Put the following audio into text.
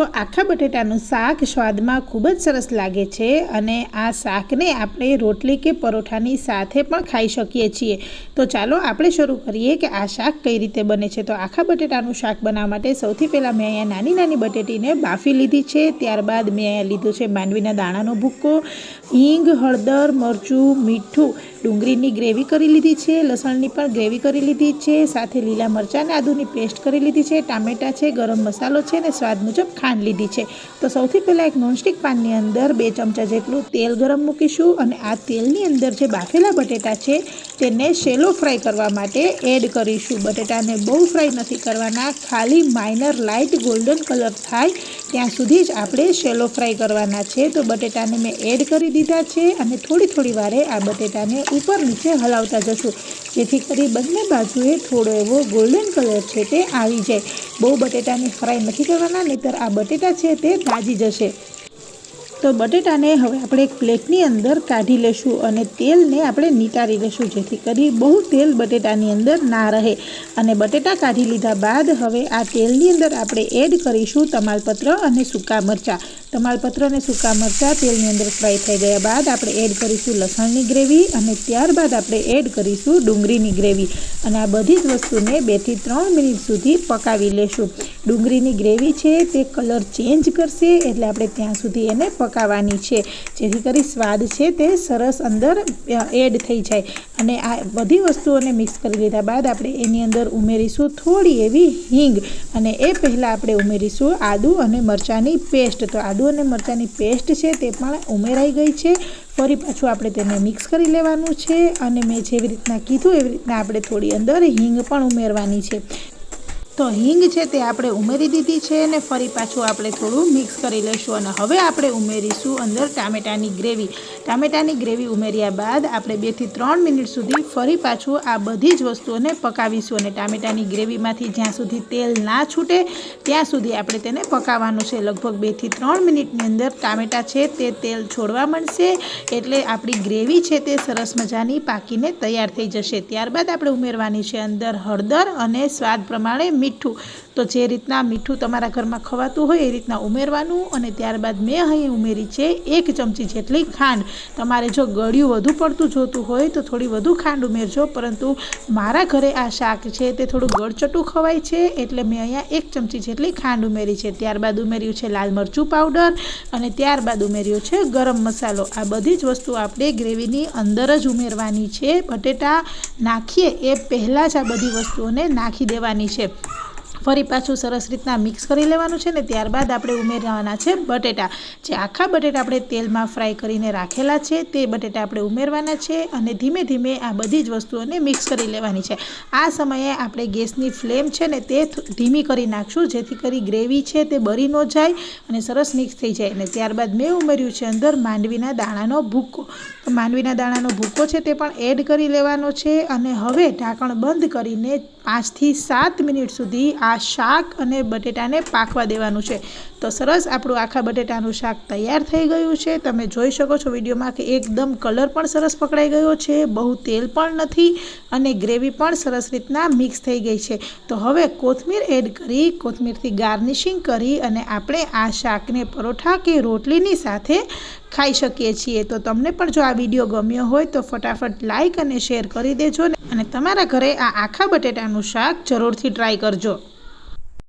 તો આખા બટેટાનું શાક સ્વાદમાં ખૂબ જ સરસ લાગે છે અને આ શાકને આપણે રોટલી કે પરોઠાની સાથે પણ ખાઈ શકીએ છીએ. તો ચાલો આપણે શરૂ કરીએ કે આ શાક કઈ રીતે બને છે. તો આખા બટેટાનું શાક બનાવવા માટે સૌથી પહેલાં મેં અહીંયા નાની નાની બટેટીને બાફી લીધી છે. ત્યારબાદ મેં અહીંયા લીધું છે માંડવીના દાણાનો ભૂક્કો હિંગ, હળદર, મરચું, મીઠું. ડુંગળીની ગ્રેવી કરી લીધી છે, લસણની પણ ગ્રેવી કરી લીધી છે. સાથે લીલા મરચાં આદુની પેસ્ટ કરી લીધી છે. ટામેટાં છે, ગરમ મસાલો છે અને સ્વાદ મુજબ ખાંડ લીધી છે. તો સૌથી પહેલાં એક નોનસ્ટિક પાનની અંદર બે ચમચા જેટલું તેલ ગરમ મૂકીશું અને આ તેલની અંદર જે બાફેલા બટેટા છે તેને શેલો ફ્રાય કરવા માટે એડ કરીશું. બટેટાને બહુ ફ્રાય નથી કરવાના, ખાલી માઇનર લાઇટ ગોલ્ડન કલર થાય ત્યાં સુધી જ આપણે શેલો ફ્રાય કરવાના છે. તો બટેટાને મેં એડ કરી દીધા છે અને થોડી થોડી વારે આ બટેટાને ઉપર નીચે હલાવતા જશું. જેથી કરી બંને બાજુએ થોડો એવો ગોલ્ડન કલર છે તે આવી જાય. બહુ બટેટાને ફ્રાય નથી કરવાના, નહીંતર આ બટેટા છે તે દાજી જશે. તો બટેટાને હવે આપણે એક પ્લેટની અંદર કાઢી લેશું અને તેલને આપણે નિતારી લેશું, જેથી કરી બહુ તેલ બટેટાની અંદર ના રહે. અને બટેટા કાઢી લીધા બાદ હવે આ તેલની અંદર આપણે એડ કરીશું તમાલપત્ર અને સૂકા મરચાં. તમાલપત્ર અને સૂકા મરચાં તેલની અંદર ફ્રાય થઈ ગયા બાદ આપણે એડ કરીશું લસણની ગ્રેવી અને ત્યારબાદ આપણે એડ કરીશું ડુંગળીની ગ્રેવી. અને આ બધી જ વસ્તુને બેથી ત્રણ મિનિટ સુધી પકાવી લેશું. ડુંગળીની ગ્રેવી છે તે કલર ચેન્જ કરશે એટલે આપણે ત્યાં સુધી એને પકાવવાની છે. જેથી કરી સ્વાદ છે તે સરસ અંદર એડ થઈ જાય. અને આ બધી વસ્તુઓને મિક્સ કરી લીધા બાદ આપણે એની અંદર ઉમેરીશું થોડી એવી હિંગ. અને એ પહેલાં આપણે ઉમેરીશું આદું અને મરચાંની પેસ્ટ. તો આદુ અને મરચાંની પેસ્ટ છે તે પણ ઉમેરાઈ ગઈ છે. ફરી પાછું આપણે તેને મિક્સ કરી લેવાનું છે અને મેં જેવી રીતના કીધું એવી રીતના આપણે થોડી અંદર હિંગ પણ ઉમેરવાની છે. તો હિંગ છે તે આપણે ઉમેરી દીધી છે અને ફરી પાછું આપણે થોડું મિક્સ કરી લઈશું અને હવે આપણે ઉમેરીશું અંદર ટામેટાની ગ્રેવી. ટામેટાની ગ્રેવી ઉમેર્યા બાદ આપણે બેથી ત્રણ મિનિટ સુધી ફરી પાછું આ બધી જ વસ્તુઓને પકાવીશું અને ટામેટાની ગ્રેવીમાંથી જ્યાં સુધી તેલ ના છૂટે ત્યાં સુધી આપણે તેને પકાવવાનું છે. લગભગ બેથી ત્રણ મિનિટની અંદર ટામેટા છે તે તેલ છોડવા મળશે એટલે આપણી ગ્રેવી છે તે સરસ મજાની પાકીને તૈયાર થઈ જશે. ત્યારબાદ આપણે ઉમેરવાની છે અંદર હળદર અને સ્વાદ પ્રમાણે મીઠું મીઠું. તો જે રીતના મીઠું તમારા ઘરમાં ખવાતું હોય એ રીતના ઉમેરવાનું અને ત્યારબાદ મેં અહીં ઉમેરી છે એક ચમચી જેટલી ખાંડ. તમારે જો ગળ્યું વધુ પડતું જોતું હોય તો થોડી વધુ ખાંડ ઉમેરજો, પરંતુ મારા ઘરે આ શાક છે તે થોડું ગળચટું ખવાય છે, એટલે મેં અહીંયા એક ચમચી જેટલી ખાંડ ઉમેરી છે. ત્યારબાદ ઉમેર્યું છે લાલ મરચું પાવડર અને ત્યારબાદ ઉમેર્યો છે ગરમ મસાલો. આ બધી જ વસ્તુ આપણે ગ્રેવીની અંદર જ ઉમેરવાની છે. બટેટા નાખીએ એ પહેલાં જ આ બધી વસ્તુઓને નાખી દેવાની છે. ફરી પાછું સરસ રીતના મિક્સ કરી લેવાનું છે ને ત્યારબાદ આપણે ઉમેરવાના છે બટેટા. જે આખા બટેટા આપણે તેલમાં ફ્રાય કરીને રાખેલા છે તે બટેટા આપણે ઉમેરવાના છે અને ધીમે ધીમે આ બધી જ વસ્તુઓને મિક્સ કરી લેવાની છે. આ સમયે આપણે ગેસની ફ્લેમ છે ને તે ધીમી કરી નાખશું જેથી કરી ગ્રેવી છે તે બળી ન જાય અને સરસ મિક્સ થઈ જાય. અને ત્યારબાદ મેં ઉમેર્યું છે અંદર માંડવીના દાણાનો ભૂક્કો તો માંડવીના દાણાનો ભૂક્કો છે તે પણ એડ કરી લેવાનો છે અને હવે ઢાંકણ બંધ કરીને પાંચથી સાત મિનિટ સુધી આ શાક અને બટેટાને પાકવા દેવાનું છે. તો સરસ આપણું આખા બટેટાનું શાક તૈયાર થઈ ગયું છે. તમે જોઈ શકો છો વિડીયોમાં કે એકદમ કલર પણ સરસ પકડાઈ ગયો છે. બહુ તેલ પણ નથી અને ગ્રેવી પણ સરસ રીતના મિક્સ થઈ ગઈ છે. તો હવે કોથમીર એડ કરી, કોથમીરથી ગાર્નિશિંગ કરી અને આપણે આ શાકને પરોઠા કે રોટલીની સાથે ખાઈ શકીએ છીએ. તો તમને પણ જો આ વીડિયો ગમ્યો હોય તો ફટાફટ લાઇક અને શેર કરી દેજો અને તમારા ઘરે આ આખા બટેટાનું શાક જરૂરથી ટ્રાય કરજો.